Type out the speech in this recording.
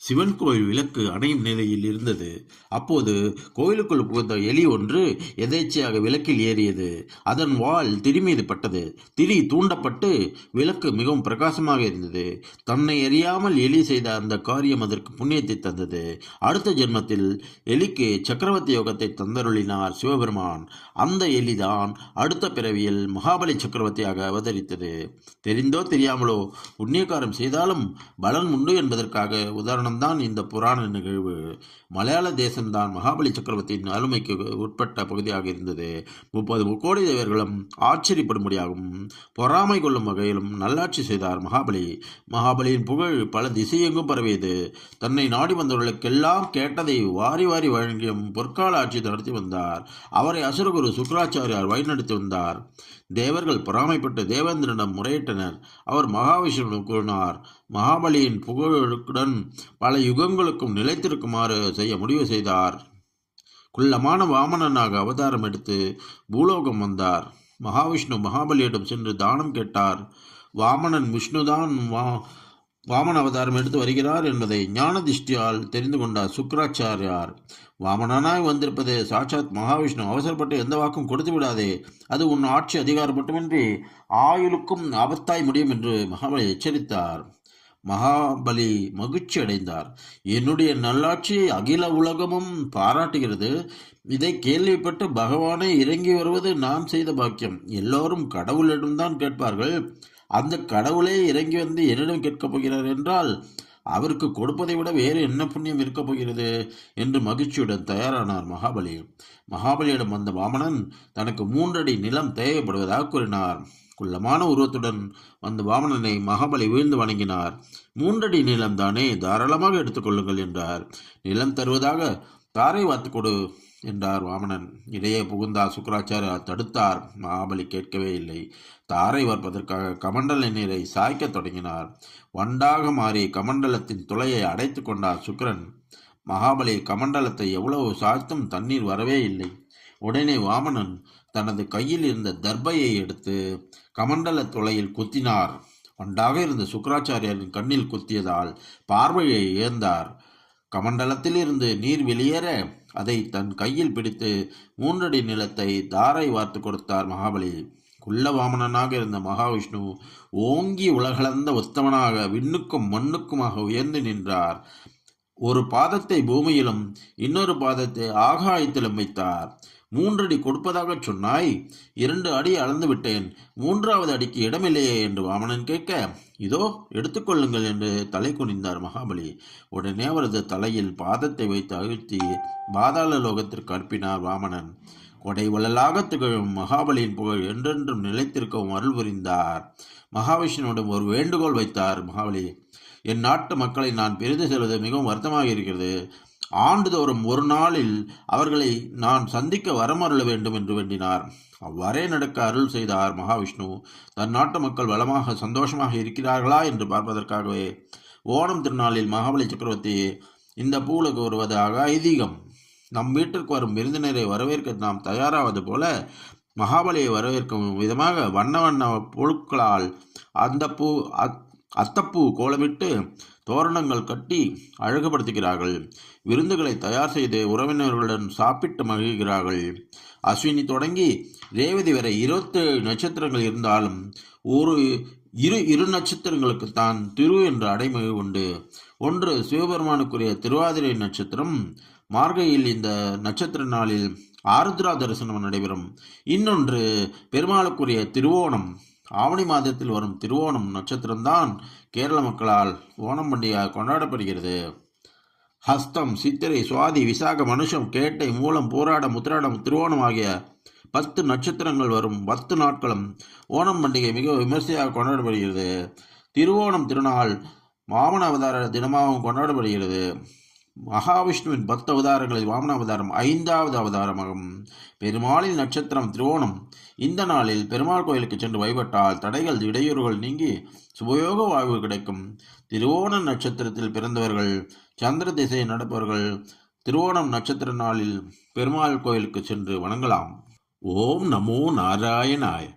சிவன் கோயில் விளக்கு அணையும் நிலையில் இருந்தது. அப்போது கோயிலுக்குள் புகுந்த எலி ஒன்று எதேச்சையாக விளக்கில் ஏறியது. அதன் வால் திரி மீது பட்டது. திரி தூண்டப்பட்டு விளக்கு மிகவும் பிரகாசமாக இருந்தது. தன்னை அறியாமல் எலி செய்த அந்த காரியம் அதற்கு புண்ணியத்தை தந்தது. அடுத்த ஜென்மத்தில் எலிக்கு சக்கரவர்த்தி யோகத்தை தந்தருளினார் சிவபெருமான். அந்த எலிதான் அடுத்த பிறவியில் மகாபலி சக்கரவர்த்தியாக அவதரித்தது. தெரிந்தோ தெரியாமலோ புண்ணியகாரம் செய்தாலும் பலன் உண்டு என்பதற்காக உதாரணம் காரணம்தான் இந்த புராண நிகழ்வு. மலையாள தேசம்தான் மகாபலி சக்கரவர்த்தியின் அருமைக்கு உட்பட்ட பகுதியாக இருந்தது. முப்பது முக்கோடி தேவர்களும் ஆச்சரியப்படும்படியாகவும் பொறாமை கொள்ளும் வகையிலும் நல்லாட்சி செய்தார் மகாபலி. மகாபலியின் புகழ் பல திசையெங்கும் பரவியது. தன்னை நாடி வந்தவர்களுக்கெல்லாம் கேட்டதை வாரி வாரி வழங்கியும் பொற்கால ஆட்சி நடத்தி வந்தார். அவரை அசுரகுரு சுக்கராச்சாரியார் வழிநடத்தி வந்தார். தேவர்கள் பொறாமைப்பட்டு தேவேந்திரனிடம் முறையிட்டனர். அவர் மகாவிஷ்ணுவிடம் கூறினார் மகாபலியின் புகழுடன் பல யுகங்களுக்கும் நிலைத்திருக்குமாறு செய்ய முடிவு செய்தார். குள்ளமான வாமனனாக அவதாரம் எடுத்து பூலோகம் வந்தார். மகாவிஷ்ணு மகாபலியிடம் சென்று தானம் கேட்டார். வாமனன் விஷ்ணுதான் வா வாமன அவதாரம் எடுத்து வருகிறார் என்பதை ஞான திஷ்டியால் தெரிந்து கொண்டார் சுக்கராச்சாரியார். வாமனனாய் வந்திருப்பது சாட்சாத் மகாவிஷ்ணு அவசரப்பட்டு எந்த வாக்கும் கொடுத்து விடாதே. அது உன் ஆட்சி அதிகாரம் மட்டுமின்றி ஆயுளுக்கும் ஆபத்தாய் முடியும் என்று மகாபலி எச்சரித்தார். மகாபலி மகிழ்ச்சி அடைந்தார். என்னுடைய நல்லாட்சியை அகில உலகமும் பாராட்டுகிறது. இதை கேள்விப்பட்டு பகவானே இறங்கி வருவது நான் செய்த பாக்கியம். எல்லோரும் கடவுளிடம்தான் கேட்பார்கள். அந்த கடவுளே இறங்கி வந்து என்னிடம் கேட்கப் போகிறார் என்றால் அவருக்கு கொடுப்பதை விட வேறு என்ன புண்ணியம் இருக்கப் போகிறது? என்று மகிழ்ச்சியுடன் தயாரானார் மகாபலி. மகாபலியிடம் வந்த வாமனன் தனக்கு மூன்றடி நிலம் தேவைப்படுவதாக கூறினார். குள்ளமான உருவத்துடன் வந்த வாமனனை மகாபலி வீழ்ந்து வணங்கினார். மூன்றடி நிலம்தானே தாராளமாக எடுத்துக்கொள்ளுங்கள் என்றார். நிலம் தருவதாக தாரை வாத்து கொடு என்றார் வாமனன். இடையே புகுந்தார் சுக்கராச்சாரியார் தடுத்தார். மகாபலி கேட்கவே இல்லை. தாரை வார்ப்பதற்காக கமண்டல நீரை சாய்க்கத் தொடங்கினார். வண்டாக மாறி கமண்டலத்தின் துளையை அடைத்து கொண்டார் சுக்கரன் மகாபலி கமண்டலத்தை எவ்வளவு சாய்த்தும் தண்ணீர் வரவே இல்லை. உடனே வாமனன் தனது கையில் இருந்த தர்பையை எடுத்து கமண்டல துளையில் குத்தினார். ஒன்றாக இருந்த சுக்கராச்சாரியரின் கண்ணில் குத்தியதால் பார்வையை இழந்தார். கமண்டலத்திலிருந்து நீர் வெளியேற அதை தன் கையில் பிடித்து மூன்றடி நிலத்தை தாரை வார்த்து கொடுத்தார் மகாபலி. குள்ளவாமனனாக இருந்த மகாவிஷ்ணு ஓங்கி உலகளந்த உத்தமனாக விண்ணுக்கும் மண்ணுக்குமாக உயர்ந்து நின்றார். ஒரு பாதத்தை பூமியிலும் இன்னொரு பாதத்தை ஆகாயத்திலும் வைத்தார். மூன்றடி கொடுப்பதாக சொன்னாய். இரண்டு அடி அளந்து விட்டேன். மூன்றாவது அடிக்கு இடமில்லையே என்று வாமனன் கேட்க இதோ எடுத்துக்கொள்ளுங்கள் என்று தலை குனிந்தார் மகாபலி. உடனே அவரது தலையில் பாதத்தை வைத்து அழுத்தி பாதாள லோகத்திற்கு அனுப்பினார் வாமனன். கொடை வள்ளலாக திகழும் மகாபலியின் புகழ் என்றென்றும் நிலைத்திருக்கவும் அருள் புரிந்தார். மகாவிஷ்ணுவிடம் ஒரு வேண்டுகோள் வைத்தார் மகாபலி. என் நாட்டு மக்களை நான் பிரிந்து செல்வது மிகவும் வருத்தமாக இருக்கிறது. ஆண்டுதோறும் ஒரு நாளில் அவர்களை நான் சந்திக்க வரமருள வேண்டும் என்று வேண்டினார். அவ்வாறே நடக்க அருள் செய்தார் மகாவிஷ்ணு. தன் நாட்டு மக்கள் வளமாக சந்தோஷமாக இருக்கிறார்களா என்று பார்ப்பதற்காகவே ஓணம் திருநாளில் மகாபலி சக்கரவர்த்தி இந்த பூவுலகு வருவதாக ஐதீகம். நம் வீட்டிற்கு வரும் விருந்தினரை வரவேற்க நாம் தயாராவது போல மகாபலியை வரவேற்கும் விதமாக வண்ண வண்ண பொருட்களால் அந்த பூ அத்தப்பூ கோலமிட்டு தோரணங்கள் கட்டி அழகுபடுத்துகிறார்கள். விருந்துகளை தயார் செய்து உறவினர்களுடன் சாப்பிட்டு மகிழ்கிறார்கள். அஸ்வினி தொடங்கி ரேவதி வரை இருபத்தேழு நட்சத்திரங்கள் இருந்தாலும் ஒரு இரு இரு நட்சத்திரங்களுக்கு தான் திரு என்ற அடைமொழி உண்டு. ஒன்று சிவபெருமானுக்குரிய திருவாதிரை நட்சத்திரம். மார்கையில் இந்த நட்சத்திர நாளில் ஆருத்ரா தரிசனம் நடைபெறும். இன்னொன்று பெருமாளுக்குரிய திருவோணம். ஆவணி மாதத்தில் வரும் திருவோணம் நட்சத்திரம்தான் கேரள மக்களால் ஓணம் பண்டிகையாக கொண்டாடப்படுகிறது. ஹஸ்தம் சித்திரை சுவாதி விசாக மனுஷம் கேட்டை மூலம் போராடம் உத்திராடம் திருவோணம் ஆகிய பத்து நட்சத்திரங்கள் வரும் பத்து நாட்களும் ஓணம் பண்டிகை மிக விமர்சையாக கொண்டாடப்படுகிறது. திருவோணம் திருநாள் வாமன அவதார தினமாகவும் கொண்டாடப்படுகிறது. மகாவிஷ்ணுவின் பத்து அவதாரங்களில் வாமன அவதாரம் ஐந்தாவது அவதாரமாகும். பெருமாளின் நட்சத்திரம் திருவோணம் இந்த நாளில் பெருமாள் கோயிலுக்கு சென்று வழிபட்டால் தடைகள் இடையூறுகள் நீங்கி சுபயோக வாழ்வு கிடைக்கும். திருவோண நட்சத்திரத்தில் பிறந்தவர்கள் சந்திர திசையை நடப்பவர்கள் திருவோணம் நட்சத்திர நாளில் பெருமாள் கோயிலுக்கு சென்று வணங்கலாம். ஓம் நமோ நாராயணாய்.